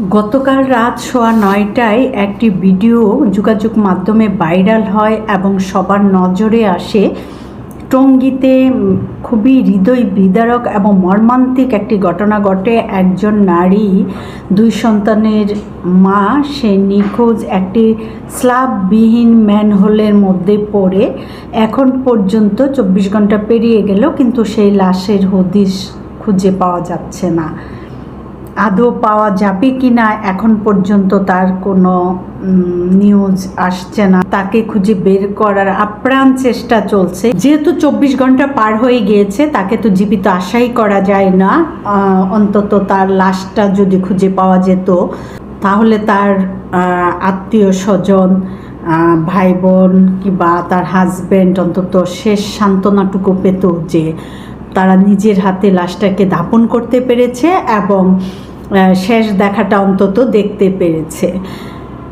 গতকাল রাত সোয়া নয়টায় একটি ভিডিও যোগাযোগ মাধ্যমে ভাইরাল হয় এবং সবার নজরে আসে। টঙ্গীতে খুবই হৃদয় বিদারক এবং মর্মান্তিক একটি ঘটনা ঘটে। একজন নারী, দুই সন্তানের মা, সে নিখোঁজ একটি স্লাববিহীন ম্যানহোলের মধ্যে পড়ে। এখন পর্যন্ত চব্বিশ ঘণ্টা পেরিয়ে গেল, কিন্তু সেই লাশের হদিশ খুঁজে পাওয়া যাচ্ছে না। আদৌ পাওয়া যাবে কি না এখন পর্যন্ত তার কোনো নিউজ আসছে না। তাকে খুঁজে বের করার আপ্রাণ চেষ্টা চলছে। যেহেতু চব্বিশ ঘণ্টা পার হয়ে গিয়েছে, তাকে তো জীবিত আশাই করা যায় না। অন্তত তার লাশটা যদি খুঁজে পাওয়া যেত, তাহলে তার আত্মীয় স্বজন ভাই বোন কিংবা তার হাজবেন্ড অন্তত শেষ সান্ত্বনাটুকু পেত যে তারা নিজের হাতে লাশটাকে দাপন করতে পেরেছে এবং শেষ দেখাটা অন্তত দেখতে পেরেছে।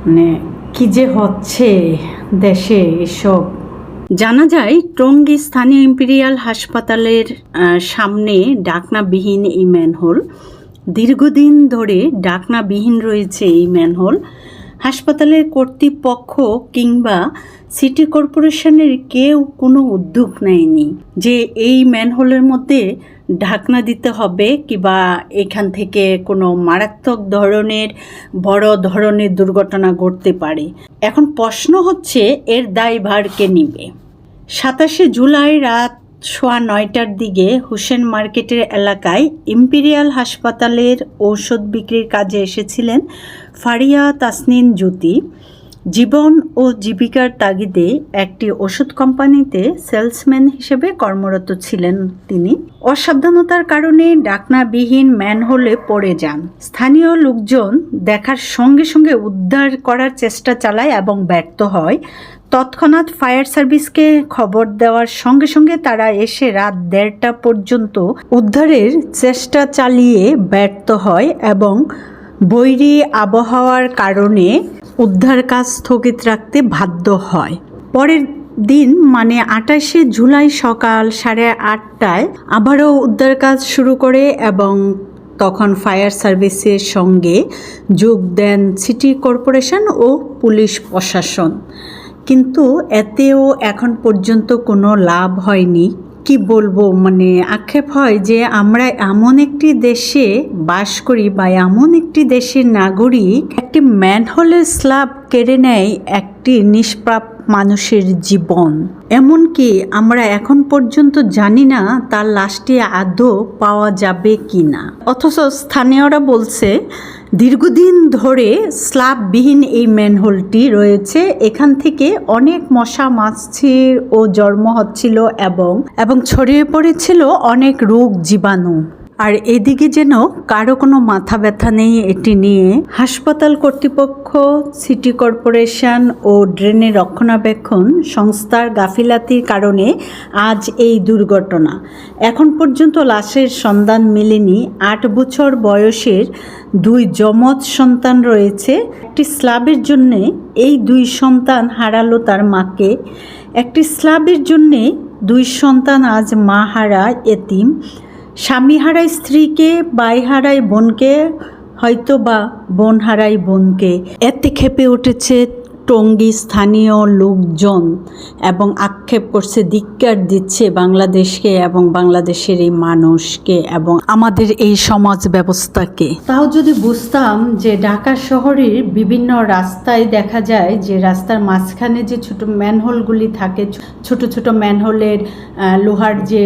মানে কি যে হচ্ছে দেশে এসব। জানা যায়, টঙ্গী স্থানীয় ইম্পেরিয়াল হাসপাতালের সামনে ডাকনাবিহীন এই ম্যানহোল। দীর্ঘদিন ধরে ডাকনাবিহীন রয়েছে এই ম্যানহোল। হাসপাতালের কর্তৃপক্ষ কিংবা সিটি কর্পোরেশনের কেউ কোনো উদ্যোগ নেয়নি যে এই ম্যানহোলের মধ্যে ঢাকনা দিতে হবে কিংবা এখান থেকে কোনো মারাত্মক ধরনের, বড় ধরনের দুর্ঘটনা ঘটতে পারে। এখন প্রশ্ন হচ্ছে, এর দায়ভার কে নিবে? সাতাশে জুলাই রাত সোয়া নয়টার দিকে হোসেন মার্কেটের এলাকায় ইম্পিরিয়াল হাসপাতালের ঔষধ বিক্রির কাজে এসেছিলেন ফারিয়া তাসনিন জ্যোতি। জীবন ও জীবিকার তাগিদে একটি ওষুধ কোম্পানিতে সেলসম্যান হিসেবে কর্মরত ছিলেন তিনি। অসাবধানতার কারণে ডাকনাবিহীন ম্যানহোলে পড়ে যান। স্থানীয় লোকজন দেখার সঙ্গে সঙ্গে উদ্ধার করার চেষ্টা চালায় এবং ব্যর্থ হয়। তৎক্ষণাৎ ফায়ার সার্ভিসকে খবর দেওয়ার সঙ্গে সঙ্গে তারা এসে রাত দেড়টা পর্যন্ত উদ্ধারের চেষ্টা চালিয়ে ব্যর্থ হয় এবং বৈরী আবহাওয়ার কারণে উদ্ধার কাজ স্থগিত রাখতে বাধ্য হয়। পরের দিন মানে আঠাশে জুলাই সকাল সাড়ে আটটায় আবারও উদ্ধার কাজ শুরু করে এবং তখন ফায়ার সার্ভিসের সঙ্গে যোগ দেন সিটি কর্পোরেশন ও পুলিশ প্রশাসন। কিন্তু এতেও এখন পর্যন্ত কোনো লাভ হয়নি। কি বলব মানে আক্ষেপ হয় যে আমরা এমন একটি দেশে বাস করি বা এমন একটি দেশের নাগরিক, একটি ম্যানহোলের স্ল্যাব কেড়ে নেয়, একটি নিষ্পাপ মানুষের জীবন। এমনকি আমরা এখন পর্যন্ত জানি না তার লাশটি আদৌ পাওয়া যাবে কি না অথচ স্থানীয়রা বলছে, দীর্ঘদিন ধরে স্ল্যাববিহীন এই ম্যানহোলটি রয়েছে। এখান থেকে অনেক মশা মাছির ও জন্ম হচ্ছিল এবং এবং ছড়িয়ে পড়েছিল অনেক রোগ জীবাণু। আর এদিকে যেন কারও কোনো মাথা ব্যথা নেই এটি নিয়ে হাসপাতাল কর্তৃপক্ষ, সিটি কর্পোরেশন ও ড্রেনের রক্ষণাবেক্ষণ সংস্থার গাফিলাতির কারণে আজ এই দুর্ঘটনা। এখন পর্যন্ত লাশের সন্ধান মেলেনি আট বছর বয়সের দুই যমজ সন্তান রয়েছে। একটি স্ল্যাবের জন্যে এই দুই সন্তান হারালো তার মাকে। একটি স্ল্যাবের জন্যে দুই সন্তান আজ মা হারা এতিম। স্বামী হারায় স্ত্রীকে বাই হারায় বোনকে হয়তো বা বোন হারায় বোনকে। এতে খেপে উঠেছে টঙ্গী স্থানীয় লোকজন এবং আক্ষেপ করছে, ধিক্কার দিচ্ছে বাংলাদেশকে এবং বাংলাদেশের এই মানুষকে এবং আমাদের এই সমাজ ব্যবস্থাকে। তাও যদি বুঝতাম যে ঢাকা শহরের বিভিন্ন রাস্তায় দেখা যায় যে রাস্তার মাঝখানে যে ছোট ম্যানহোলগুলি থাকে, ছোট ছোট ম্যানহোলের লোহার যে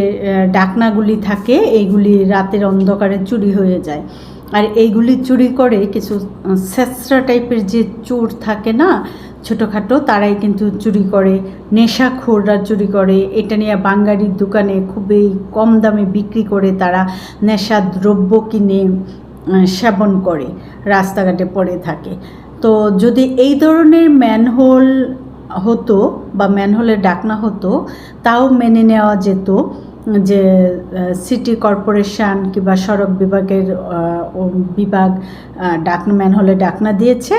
ডাকনাগুলি থাকে, এইগুলি রাতের অন্ধকারে চুরি হয়ে যায়। আর এইগুলি চুরি করে কিছু ছেঁচড়া টাইপের যে চোর থাকে না ছোটোখাটো, তারাই কিন্তু চুরি করে। নেশা নেশাখোররা চুরি করে। এটা নিয়ে বাঙালির দোকানে খুবই কম দামে বিক্রি করে তারা নেশা দ্রব্য কিনে সেবন করে, রাস্তাঘাটে পড়ে থাকে। তো যদি এই ধরনের ম্যানহোল হতো বা ম্যানহোলের ডাকনা হতো, তাও মেনে নেওয়া যেত। যে সিটি কর্পোরেশন কিংবা সড়ক বিভাগের বিভাগ আহ, ডাকনা ম্যানহোলে ডাকনা দিয়েছে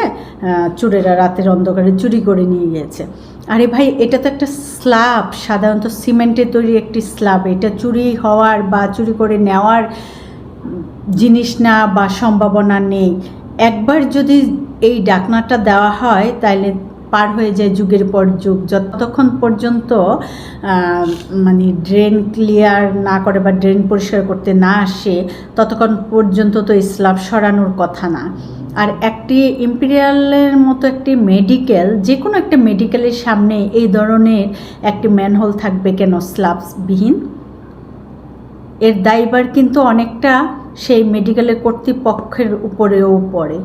চুরেরা রাতের অন্ধকারে চুরি করে নিয়ে গিয়েছে। আরে ভাই এটা তো একটা স্ল্যাব সাধারণত সিমেন্টের তৈরি একটি স্ল্যাব। এটা চুরি হওয়ার বা চুরি করে নেওয়ার জিনিস না বা সম্ভাবনা নেই। একবার যদি এই ডাকনাটা দেওয়া হয় তাহলে পার হয়ে যায় যুগের পর যুগ। যতক্ষণ পর্যন্ত মানে ড্রেন ক্লিয়ার না করে বা ড্রেন পরিষ্কার করতে না আসে, ততক্ষণ পর্যন্ত তো স্ল্যাব সরানোর কথা না। আর একটি ইম্পেরিয়ালের মতো একটি মেডিকেল যে কোনো একটা মেডিকেলের সামনে এই ধরনের একটি ম্যানহোল থাকবে কেন? স্ল্যাবসবিহীন এর দায়ভার কিন্তু অনেকটা সেই মেডিকেলের কর্তৃপক্ষের উপরেও পড়ে।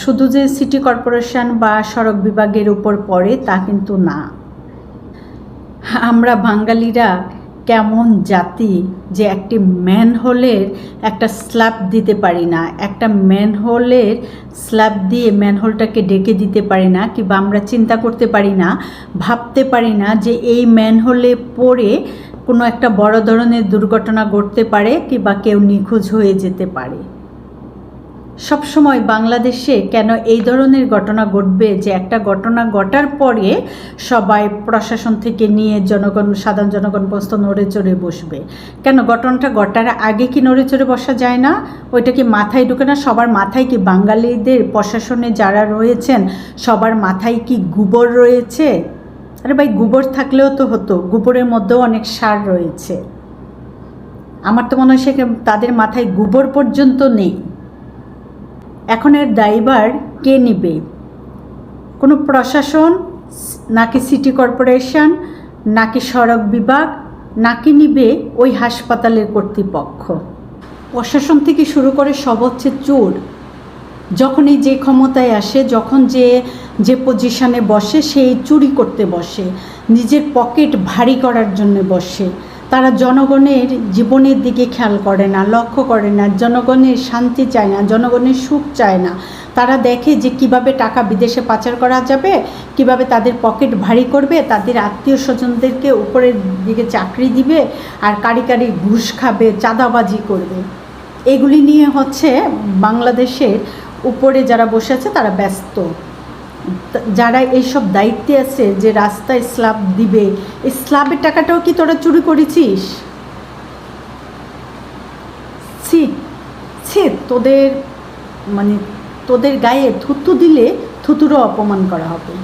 শুধু যে সিটি কর্পোরেশন বা সড়ক বিভাগের উপর পড়ে তা কিন্তু না। আমরা বাঙালিরা কেমন জাতি যে একটি ম্যানহোলের একটা স্ল্যাব দিতে পারি না, একটা ম্যানহোলের স্ল্যাব দিয়ে ম্যানহোলটাকে ডেকে দিতে পারি না কিংবা আমরা চিন্তা করতে পারি না, ভাবতে পারি না যে এই ম্যানহোলে পড়ে কোনো একটা বড় ধরনের দুর্ঘটনা ঘটতে পারে কিংবা কেউ নিখোঁজ হয়ে যেতে পারে। সবসময় বাংলাদেশে কেন এই ধরনের ঘটনা ঘটবে, যে একটা ঘটনা ঘটার পরে সবাই প্রশাসন থেকে নিয়ে জনগণ, সাধারণ জনগণ পর্যন্ত নড়ে চড়ে বসবে। কেন ঘটনাটা ঘটার আগে কি নড়ে চড়ে বসা যায় না? ওইটা কি মাথায় ঢুকে না? সবার মাথায় কি বাঙালিদের প্রশাসনে যারা রয়েছেন, সবার মাথায় কি গোবর রয়েছে? আরে ভাই, গোবর থাকলেও তো হতো, গোবরের মধ্যেও অনেক সার রয়েছে। আমার তো মনে হয় সে তাদের মাথায় গোবর পর্যন্ত নেই। এখন এর দায়ভার কে নেবে? কোনো প্রশাসন, নাকি সিটি কর্পোরেশন, নাকি সড়ক বিভাগ, নাকি নিবে ওই হাসপাতালের কর্তৃপক্ষ? প্রশাসন থেকে শুরু করে সব হচ্ছে চোর। যখনই যে ক্ষমতায় আসে, যখন যে যে পজিশনে বসে, সেই চুরি করতে বসে, নিজের পকেট ভারী করার জন্য বসে। তারা জনগণের জীবনের দিকে খেয়াল করে না, লক্ষ্য করে না, জনগণের শান্তি চায় না, জনগণের সুখ চায় না। তারা দেখে যে কীভাবে টাকা বিদেশে পাচার করা যাবে, কীভাবে তাদের পকেট ভারী করবে, তাদের আত্মীয় স্বজনদেরকে উপরের দিকে চাকরি দিবে আর কারি কারি ঘুষ খাবে, চাঁদাবাজি করবে। এগুলি নিয়ে হচ্ছে বাংলাদেশের উপরে যারা বসে আছে তারা ব্যস্ত। যারা এইসব দায়িত্বে আছে যে রাস্তায় স্ল্যাব দিবে এই স্ল্যাবের টাকাটাও কি তোরা চুরি করেছিস? ছি, তোদের মানে তোদের গায়ে থুতু দিলে থুতুরও অপমান করা হবে।